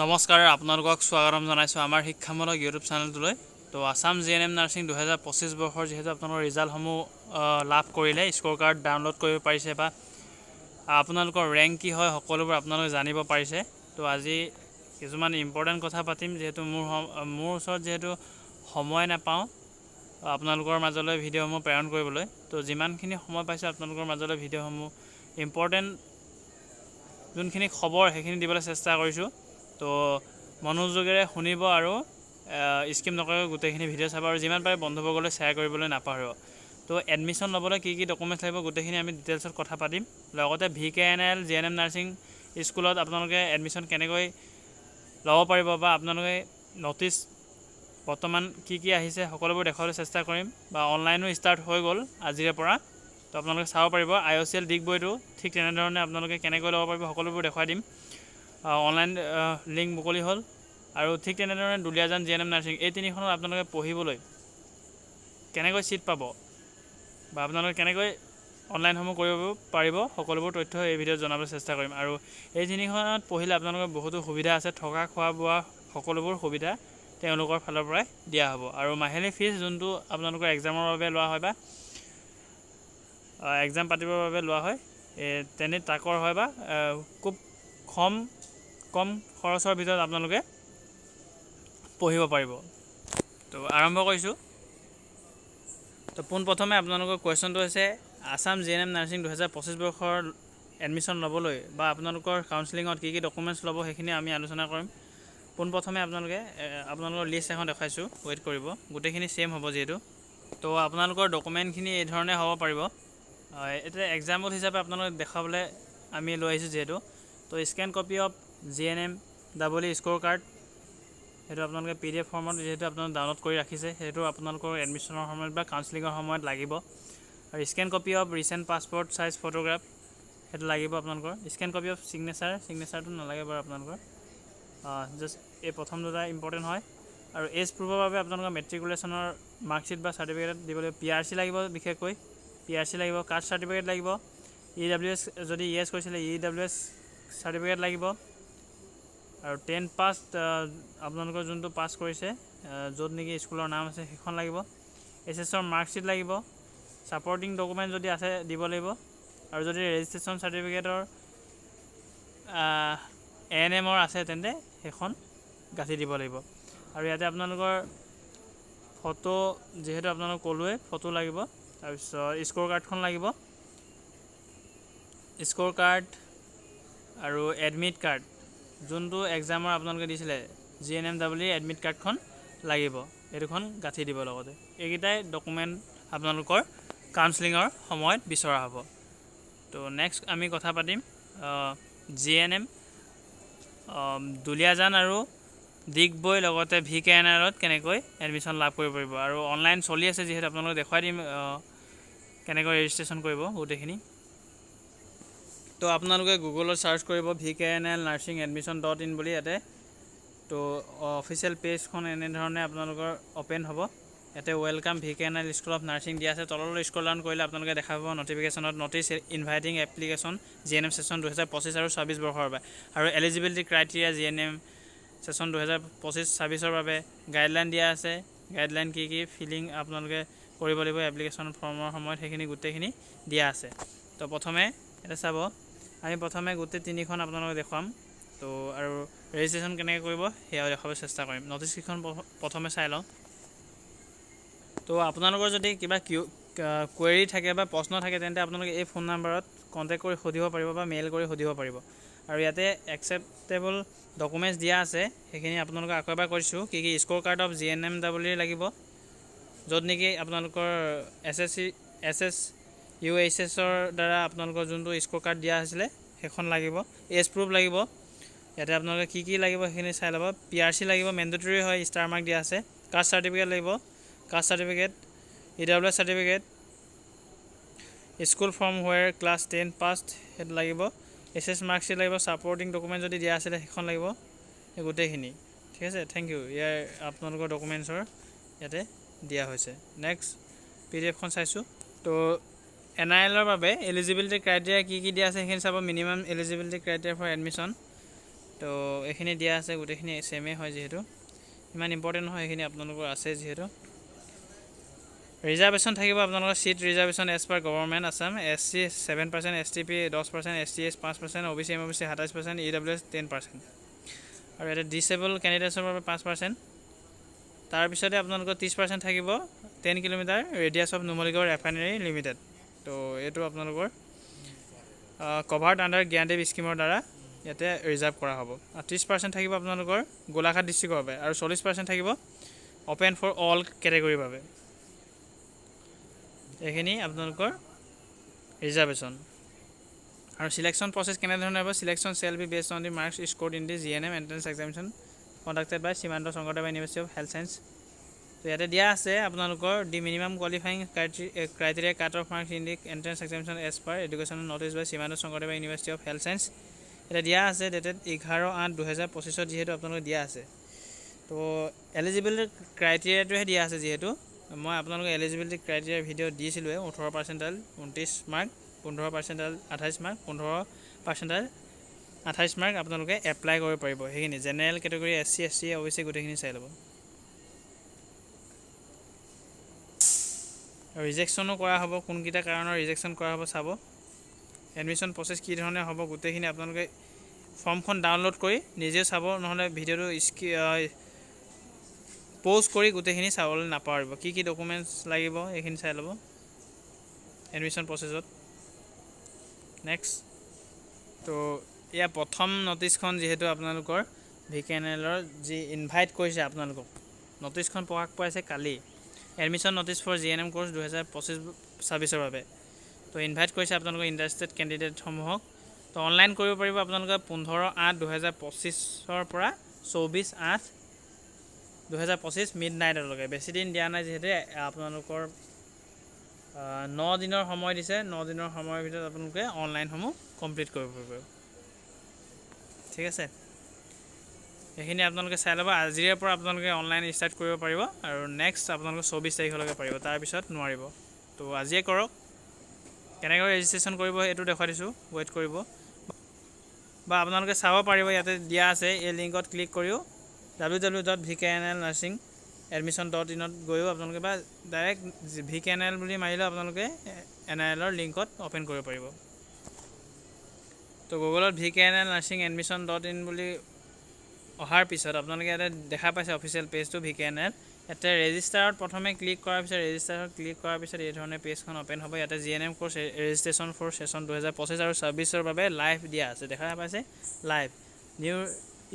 নমস্কাৰ আপোনালোকক স্বাগতম জনাইছোঁ আমাৰ শিক্ষামূলক ইউটিউব চেনেলটোলৈ। তো Assam G N M nursing দুহেজাৰ পঁচিছ বৰ্ষৰ যিহেতু আপোনালোকৰ ৰিজাল্টসমূহ লাভ কৰিলে স্ক'ৰ কাৰ্ড ডাউনলোড কৰিব পাৰিছে বা আপোনালোকৰ ৰেংক কি হয় সকলোবোৰ আপোনালোকে জানিব পাৰিছে। তো আজি কিছুমান ইম্পৰ্টেণ্ট কথা পাতিম যিহেতু মোৰ মোৰ ওচৰত যিহেতু সময় নাপাওঁ আপোনালোকৰ মাজলৈ ভিডিঅ'সমূহ প্ৰেৰণ কৰিবলৈ। তো যিমানখিনি সময় পাইছোঁ আপোনালোকৰ মাজলৈ ভিডিঅ'সমূহ ইম্পৰ্টেণ্ট যোনখিনি খবৰ সেইখিনি দিবলৈ চেষ্টা কৰিছোঁ। তো মনোযোগেৰে শুনিব আৰু স্কিপ নকৰাকৈ গোটেইখিনি ভিডিঅ' চাব আৰু যিমান পাৰে বন্ধুবৰ্গলৈ শ্বেয়াৰ কৰিবলৈ নাপাহৰিব তো এডমিশ্যন ল'বলৈ কি কি ডকুমেণ্টছ লাগিব গোটেইখিনি আমি ডিটেইলছত কথা পাতিম। লগতে V K N L G N M nursing স্কুলত আপোনালোকে এডমিশ্যন কেনেকৈ ল'ব পাৰিব বা আপোনালোকে ন'টিছ বৰ্তমান কি কি আহিছে সকলোবোৰ দেখুৱাবলৈ চেষ্টা কৰিম বা অনলাইনো ষ্টাৰ্ট হৈ গ'ল আজিৰে পৰা। তো আপোনালোকে চাব পাৰিব আই অ' চি এল ডিগবৈটো ঠিক তেনেধৰণে আপোনালোকে কেনেকৈ ল'ব পাৰিব সকলোবোৰ দেখুৱাই দিম। অনলাইন লিংক মুকলি হ'ল। আৰু ঠিক তেনেধৰণে Duliajan G N M nursing এই তিনিখনত আপোনালোকে পঢ়িবলৈ কেনেকৈ ছিট পাব বা আপোনালোকে কেনেকৈ অনলাইনসমূহ কৰিব পাৰিব সকলোবোৰ তথ্য এই ভিডিঅ'ত জনাবলৈ চেষ্টা কৰিম। আৰু এই তিনিখনত পঢ়িলে আপোনালোকৰ বহুতো সুবিধা আছে থকা খোৱা বোৱা সকলোবোৰ সুবিধা তেওঁলোকৰ ফালৰ পৰাই দিয়া হ'ব। আৰু মাহিলী ফিজ যোনটো আপোনালোকৰ এক্সামৰ বাবে লোৱা হয় বা এক্সাম পাতিবৰ বাবে লোৱা হয় তেনে তাকৰ হয় বা খুব কম কম খৰচৰ ভিতৰত আপোনালোকে পঢ়িব পাৰিব। তো আৰম্ভ কৰিছোঁ। তো পোনপ্ৰথমে আপোনালোকৰ কুৱেশ্যনটো হৈছে Assam G N M nursing দুহেজাৰ পঁচিছ বৰ্ষৰ এডমিশ্যন ল'বলৈ বা আপোনালোকৰ কাউন্সিলিঙত কি কি ডকুমেণ্টছ ল'ব সেইখিনি আমি আলোচনা কৰিম। পোনপ্ৰথমে আপোনালোকে আপোনালোকৰ লিষ্ট এখন দেখাইছোঁ ৱেইট কৰিব। গোটেইখিনি ছেইম হ'ব যিহেতু। তো আপোনালোকৰ ডকুমেণ্টখিনি এই ধৰণে হ'ব পাৰিব। এতিয়া এক্সাম্পল হিচাপে আপোনালোকক দেখাবলৈ আমি লৈ আহিছোঁ যিহেতু। তো scan copy of G N M double E score card সেইটো আপোনালোকে পি ডি এফ ফৰ্মত যিহেতু আপোনালোকে ডাউনলোড কৰি ৰাখিছে, সেইটো আপোনালোকৰ এডমিশ্যনৰ সময়ত বা কাউন্সিলিঙৰ সময়ত লাগিব। আৰু scan copy of recent passport size photograph সেইটো লাগিব আপোনালোকৰ। স্কেন কপি অফ ছিগনেচাৰ ছিগনেচাৰটো নালাগে বাৰু আপোনালোকৰ। জাষ্ট এই প্ৰথম দুটা ইম্পৰ্টেণ্ট হয়। আৰু এজ প্ৰুফৰ বাবে আপোনালোকৰ মেট্ৰিকুলেশ্যনৰ মাৰ্কশ্বিট বা চাৰ্টিফিকেট দিব লাগিব পি আৰ চি লাগিব বিশেষকৈ। পি আৰ চি লাগিব কাষ্ট চাৰ্টিফিকেট লাগিব। ই ডাব্লিউ এছ যদি ই এছ কৰিছিলে ই ডাব্লিউ এছ চাৰ্টিফিকেট লাগিব। আৰু টেন পাছ আপোনালোকৰ যোনটো পাছ কৰিছে য'ত নেকি স্কুলৰ নাম আছে সেইখন লাগিব। এছ এছৰ মাৰ্কশ্বিট লাগিব। ছাপৰ্টিং ডকুমেণ্ট যদি আছে দিব লাগিব। আৰু যদি ৰেজিষ্ট্ৰেশ্যন চাৰ্টিফিকেটৰ এ এন এমৰ আছে তেন্তে সেইখন গাঁঠি দিব লাগিব। আৰু ইয়াতে আপোনালোকৰ ফটো যিহেতু আপোনালোক ক'লোৱে ফটো লাগিব। তাৰপিছত স্ক'ৰ কাৰ্ডখন লাগিব। স্ক'ৰ কাৰ্ড আৰু এডমিট কাৰ্ড যোনটো এক্সামৰ আপোনালোকে দিছিলে G N M W admit কাৰ্ডখন লাগিব। এই দুখন গাঁঠি দিব লগতে। এইকেইটাই ডকুমেণ্ট আপোনালোকৰ কাউন্সিলিঙৰ সময়ত বিচৰা হ'ব। তো নেক্সট আমি কথা পাতিম জি এন এম দুলীয়াজান আৰু ডিগবৈ লগতে ভি কে এন আৰত কেনেকৈ এডমিশ্যন লাভ কৰিব পাৰিব। আৰু অনলাইন চলি আছে যিহেতু আপোনালোকে দেখুৱাই দিম কেনেকৈ ৰেজিষ্ট্ৰেশ্যন কৰিব গোটেইখিনি। তো আপোনালোকে গুগলত চাৰ্চ কৰিব V K N L nursing admission dot in বুলি ইয়াতে। তো, অফিচিয়েল পেজখন এনেধৰণে আপোনালোকৰ অ'পেন হ'ব। ইয়াতে welcome V K N L school of nursing দিয়া আছে। তললৈ স্ক্ৰল ডাউন কৰিলে আপোনালোকে দেখা পাব নটিফিকেশ্যনত notice inviting application G N M session দুহেজাৰ পঁচিছ আৰু ছাব্বিছ বৰ্ষৰ বাবে। আৰু eligibility criteria G N M session দুহেজাৰ পঁচিছ, ছাব্বিছৰ বাবে গাইডলাইন দিয়া আছে। গাইডলাইন কি কি ফিলিং আপোনালোকে কৰিব লাগিব এপ্লিকেশ্যন ফৰ্মৰ সময়ত সেইখিনি গোটেইখিনি দিয়া আছে। তো, প্ৰথমে এতিয়া চাব। আমি প্ৰথমে গোটেই তিনিখন আপোনালোকক দেখুৱাম। তো আৰু ৰেজিষ্ট্ৰেশ্যন কেনেকৈ কৰিব সেয়াও দেখাবলৈ চেষ্টা কৰিম। নটিচকেইখন প- প্ৰথমে চাই লওঁ। তো আপোনালোকৰ যদি কিবা কিউ কুৱেৰি থাকে বা প্ৰশ্ন থাকে তেন্তে আপোনালোকে এই ফোন নাম্বাৰত কণ্টেক্ট কৰি সুধিব পাৰিব বা মেইল কৰি সুধিব পাৰিব। আৰু ইয়াতে একচেপ্টেবল ডকুমেণ্টছ দিয়া আছে সেইখিনি আপোনালোকক আকৌ এবাৰ কৰিছোঁ কি কি score card of G N M W লাগিব য'ত নেকি আপোনালোকৰ S S C S S U H এছৰ দ্বাৰা আপোনালোকৰ যোনটো স্ক'ৰ কাৰ্ড দিয়া হৈছিলে সেইখন লাগিব এজ প্ৰুফ লাগিব। ইয়াতে আপোনালোকে কি কি লাগিব সেইখিনি চাই ল'ব। পি আৰ চি লাগিব মেণ্ডেটৰী হয় ষ্টাৰ মাৰ্ক দিয়া আছে। কাষ্ট চাৰ্টিফিকেট লাগিব caste certificate E W S certificate school from where class ten passed সেইটো লাগিব। এছ এছ মাৰ্কশ্বিট লাগিব ছাপৰ্টিং ডকুমেণ্ট যদি দিয়া আছিলে, সেইখন লাগিব। গোটেইখিনি। ঠিক আছে? থেংক ইউ ইয়াৰ আপোনালোকৰ ডকুমেণ্টছৰ ইয়াতে দিয়া হৈছে। নেক্সট পি ডি এফখন চাইছোঁ। তো এন আই এলৰ বাবে এলিজিবিলিটি ক্ৰাইটেৰিয়া কি কি দিয়া আছে সেইখিনি চাব minimum eligibility criteria for admission তো এইখিনি দিয়া আছে, গোটেইখিনি ছেমেই হয় যিহেতু। ইমান ইম্পৰ্টেণ্ট নহয়, এইখিনি আপোনালোকৰ আছে যিহেতু। ৰিজাৰ্ভেশ্যন থাকিব আপোনালোকৰ seat reservation as per government Assam S C seven percent S T P দহ পাৰ্চেণ্ট এছ টি এছ পাঁচ percent O' B C M O' B C সাতাইছ percent E W S ten percent আৰু ইয়াতে disabled কেণ্ডিডেটছৰ বাবে পাঁচ percent তাৰপিছতে আপোনালোকৰ ত্ৰিছ পাৰ্চেণ্ট থাকিব ten kilometre radius of Numaligarh refinery limited তো এইটো আপোনালোকৰ কভাৰ্ড আণ্ডাৰ জ্ঞানদেৱ স্কীমৰ দ্বাৰা ইয়াতে ৰিজাৰ্ভ কৰা হ'ব। ত্ৰিছ পাৰ্চেণ্ট থাকিব আপোনালোকৰ গোলাঘাট ডিষ্ট্ৰিক্টৰ বাবে আৰু চল্লিছ পাৰ্চেণ্ট থাকিব অ'পেন ফৰ অল কেটেগৰীৰ বাবে। এইখিনি আপোনালোকৰ ৰিজাৰ্ভেশ্যন আৰু চিলেকশ্যন প্ৰচেছ কেনেধৰণে হ'ব selection shall be based on the marks scored in the G N M entrance examination conducted by Srimanta Sankardev university of health science তো ইয়াতে দিয়া আছে আপোনালোকৰ the minimum qualifying criteria cut off marks in the entrance examination as per education notice by Srimanta Sankardev university of health science এতিয়া দিয়া আছে dated এঘাৰ আঠ দুহেজাৰ পঁচিছত যিহেতু আপোনালোকে দিয়া আছে। তো এলিজিবিলিটি ক্ৰাইটেৰিয়াটোহে দিয়া আছে যিহেতু। মই আপোনালোকক এলিজিবিলিটি ক্ৰাইটেৰিয়া ভিডিঅ' দিছিলোঁৱে, ওঠৰ পাৰ্চেণ্টাইল ঊনত্ৰিছ মাৰ্ক পোন্ধৰ পাৰ্চেণ্টাইল আঠাইছ মাৰ্ক পোন্ধৰ পাৰ্চেণ্টাইল আঠাইছ মাৰ্ক আপোনালোকে এপ্লাই কৰিব পাৰিব। সেইখিনি general category S C S C O' C গোটেইখিনি চাই ল'ব। ৰিজেকশ্যনো কৰা হ'ব কোনকেইটা কাৰণৰ ৰিজেকশ্যন কৰা হ'ব চাব। এডমিশ্যন প্ৰচেছ কি ধৰণে হ'ব গোটেইখিনি আপোনালোকে ফৰ্মখন ডাউনলোড কৰি নিজেও চাব নহ'লে ভিডিঅ'টো স্কি প'জ কৰি গোটেইখিনি চাবলৈ নাপাহৰিব। কি কি ডকুমেণ্টছ লাগিব এইখিনি চাই ল'ব। এডমিশ্যন প্ৰচেছত নেক্সট তো এয়া প্ৰথম নটিছখন যিহেতু আপোনালোকৰ ভি কে এন এলৰ যি ইনভাইট কৰিছে আপোনালোকক। নটিছখন প্ৰকাশ পাইছে কালি। Admission notice for G N M course দুহেজাৰ পঁচিছ ছাব্বিছৰ বাবে। তো ইনভাইট কৰিছে আপোনালোকৰ ইণ্টাৰেষ্টেড কেণ্ডিডেটসমূহক তো অনলাইন কৰিব পাৰিব আপোনালোকে পোন্ধৰ আঠ দুহেজাৰ পঁচিছৰ পৰা চৌবিছ আঠ দুহেজাৰ পঁচিছ মিড নাইটলৈকে বেছি দিন দিয়া নাই যিহেতু আপোনালোকৰ ন দিনৰ সময় দিছে। ন দিনৰ সময়ৰ ভিতৰত আপোনালোকে অনলাইনসমূহ কমপ্লিট কৰিব পাৰিব। ঠিক আছে? সেইখিনি আপোনালোকে চাই ল'ব। আজিৰে পৰা আপোনালোকে অনলাইন ষ্টাৰ্ট কৰিব পাৰিব আৰু নেক্সট আপোনালোকে চৌবিছ তাৰিখলৈকে পাৰিব। তাৰপিছত নোৱাৰিব। তো আজিয়ে কৰক। কেনেকৈ ৰেজিষ্ট্ৰেশ্যন কৰিব এইটো দেখুৱাই দিছোঁ। ৱেইট কৰিব। বা আপোনালোকে চাব পাৰিব, ইয়াতে দিয়া আছে। এই লিংকত ক্লিক কৰিও W W dot V K N L nursing admission dot ইনত গৈও আপোনালোকে বা direct V K N L বুলি মাৰিলেও আপোনালোকে এন আই এলৰ লিংকত অ'পেন কৰিব পাৰিব। তো গুগলত V K N L nursing admission dot in বুলি অহাৰ পিছত আপোনালোকে ইয়াতে দেখা পাইছে অফিচিয়েল পেজটো ভি কে এন এল ইয়াতে ৰেজিষ্টাৰত প্ৰথমে ক্লিক কৰাৰ পিছত ৰেজিষ্টাৰত ক্লিক কৰাৰ পিছত এই ধৰণে পেজখন অ'পেন হ'ব। ইয়াতে G N M course registration for session দুহেজাৰ পঁচিছ আৰু ছাব্বিছৰ বাবে লাইভ দিয়া আছে। দেখা পাইছে? Live new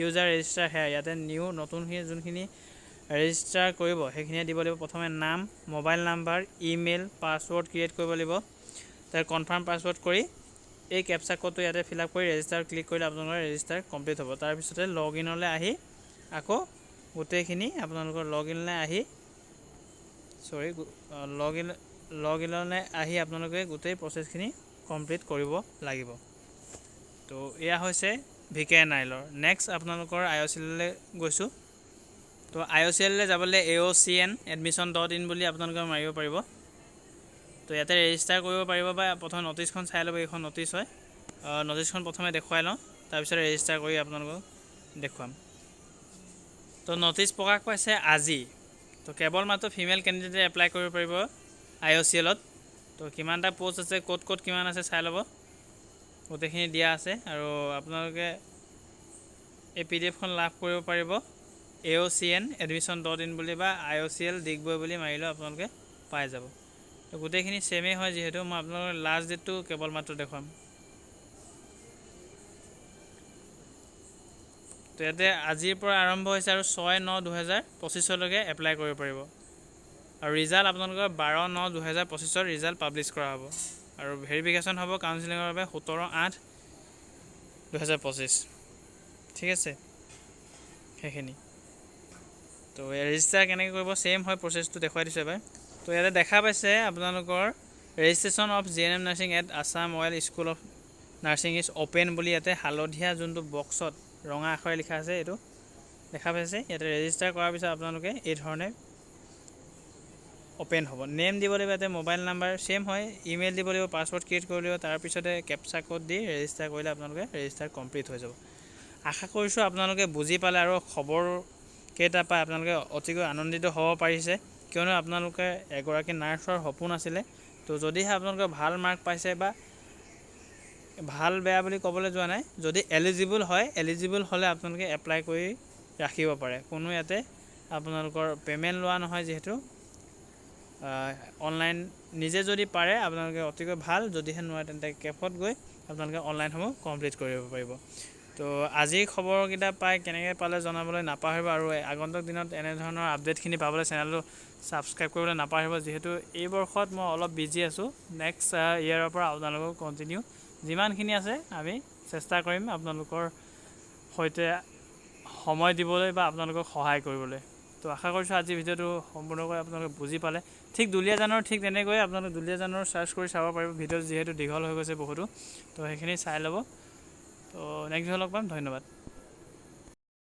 user register here ইয়াতে নিউ নতুনখিনি যোনখিনি ৰেজিষ্টাৰ কৰিব, সেইখিনিয়ে দিব লাগিব। প্ৰথমে নাম mobile number email password create কৰিব লাগিব। তাৰ কনফাৰ্ম পাছৱৰ্ড কৰি এই কেপচা ক'ডটো ইয়াতে ফিল আপ কৰি ৰেজিষ্টাৰ ক্লিক কৰিলে আপোনালোকৰ ৰেজিষ্টাৰ কমপ্লিট হ'ব। তাৰপিছতে লগ ইনলৈ আহি আকৌ গোটেইখিনি আপোনালোকৰ লগ ইনলৈ আহি চৰি লগ ইন লগ ইনলৈ আহি আপোনালোকে গোটেই প্ৰচেছখিনি কমপ্লিট কৰিব লাগিব। তো এয়া হৈছে ভি কে এন আইলৰ। নেক্সট আপোনালোকৰ আই অ' চি এললৈ গৈছোঁ। তো আই অ' চি এললৈ যাবলৈ A O' C N admission dot in বুলি আপোনালোকে মাৰিব পাৰিব। তো ইয়াতে ৰেজিষ্টাৰ কৰিব পাৰিব বা প্ৰথমে নটিছখন চাই ল'ব এইখন নটিছ হয়। নটিছখন প্ৰথমে দেখুৱাই লওঁ তাৰপিছত ৰেজিষ্টাৰ কৰি আপোনালোকক দেখুৱাম। তো নটিছ প্ৰকাশ পাইছে আজি। তো কেৱল মাত্ৰ ফিমেল কেণ্ডিডেটে এপ্লাই কৰিব পাৰিব আই অ' চি এলত তো কিমানটা প'ষ্ট আছে ক'ত ক'ত কিমান আছে চাই ল'ব। গোটেইখিনি দিয়া আছে আৰু আপোনালোকে এই পি ডি এফখন লাভ কৰিব পাৰিব। A O' C N admission dot in বুলি বা I O' C L Digboi বুলি মাৰিলেও আপোনালোকে পাই যাব। গোটেইখিনি ছেমেই হয় যিহেতু মই আপোনালোকৰ লাষ্ট ডেটটো কেৱল মাত্ৰ দেখুৱাম। তো ইয়াতে আজিৰ পৰা আৰম্ভ হৈছে আৰু ছয় ন দুহেজাৰ পঁচিছলৈকে এপ্লাই কৰিব পাৰিব। আৰু ৰিজাল্ট আপোনালোকৰ বাৰ ন দুহেজাৰ পঁচিছৰ ৰিজাল্ট পাব্লিছ কৰা হ'ব। আৰু ভেৰিফিকেশ্যন হ'ব কাউন্সিলিঙৰ বাবে সোতৰ আঠ দুহেজাৰ পঁচিছ। ঠিক আছে? সেইখিনি। তো ৰেজিষ্টাৰ কেনেকৈ কৰিব ছেইম হয় প্ৰচেছটো দেখুৱাই দিছোঁ এবাৰ। তো ইয়াতে দেখা পাইছে আপোনালোকৰ registration of G N M nursing at Assam oil school of nursing is open বুলি ইয়াতে হালধীয়া যোনটো বক্সত ৰঙা আখৰে লিখা আছে এইটো দেখা পাইছে। ইয়াতে ৰেজিষ্টাৰ কৰাৰ পিছত আপোনালোকে এই ধৰণে অ'পেন হ'ব। নেম দিব লাগিব ইয়াতে মোবাইল নাম্বাৰ ছেইম হয়। ইমেইল দিব লাগিব পাছৱৰ্ড ক্ৰিয়েট কৰিব লাগিব তাৰপিছতে কেপচা ক'ড দি ৰেজিষ্টাৰ কৰিলে আপোনালোকে ৰেজিষ্টাৰ কমপ্লিট হৈ যাব। আশা কৰিছোঁ আপোনালোকে বুজি পালে আৰু খবৰ কেইটা পাই আপোনালোকে অতিকৈ আনন্দিত হ'ব পাৰিছে। কিয়নো আপোনালোকে এগৰাকী নাৰ্ছ সপোন আছিলে। তো যদিহে আপোনালোকে ভালো মাৰ্ক পাইছে বা ভালো বেয়া বুলি ক'বলৈ যোৱা নাই, যদি এলিজিবল হয় এলিজিবল হ'লে আপোনালোকে এপ্লাই কৰি ৰাখিব পাৰে। কোনো ইয়াতে আপোনালোকৰ পে'মেণ্ট লোৱা নহয় যিহেতু। অনলাইন নিজে যদি পাৰে, আপোনালোকে অতিকৈ ভালো, যদিহে নোৱাৰে তেন্তে কেফত গৈ আপোনালোকে অনলাইনসমূহ কমপ্লিট কৰিব পাৰিব। তো আজিৰ খবৰকেইটা পাই কেনেকৈ পালে জনাবলৈ নাপাহৰিব আৰু আগন্তুক দিনত এনেধৰণৰ আপডেটখিনি পাবলৈ চেনেলটো ছাবস্ক্ৰাইব কৰিবলৈ নাপাহৰিব। যিহেতু এই বৰ্ষত মই অলপ বিজি আছোঁ। নেক্সট ইয়েৰৰ পৰা আপোনালোকক কণ্টিনিউ যিমানখিনি আছে আমি চেষ্টা কৰিম আপোনালোকৰ সৈতে সময় দিবলৈ বা আপোনালোকক সহায় কৰিবলৈ। তো আশা কৰিছোঁ আজি ভিডিঅ'টো সম্পূৰ্ণকৈ আপোনালোকে বুজি পালে। ঠিক দুলীয়াজানৰ ঠিক তেনেকৈ আপোনালোকে দুলীয়াজানৰ চাৰ্চ কৰি চাব পাৰিব। ভিডিঅ' যিহেতু দীঘল হৈ গৈছে বহুতো। তো সেইখিনি চাই ল'ব। তো নেক্সট ভিডিঅ' লগ পাম ধন্যবাদ।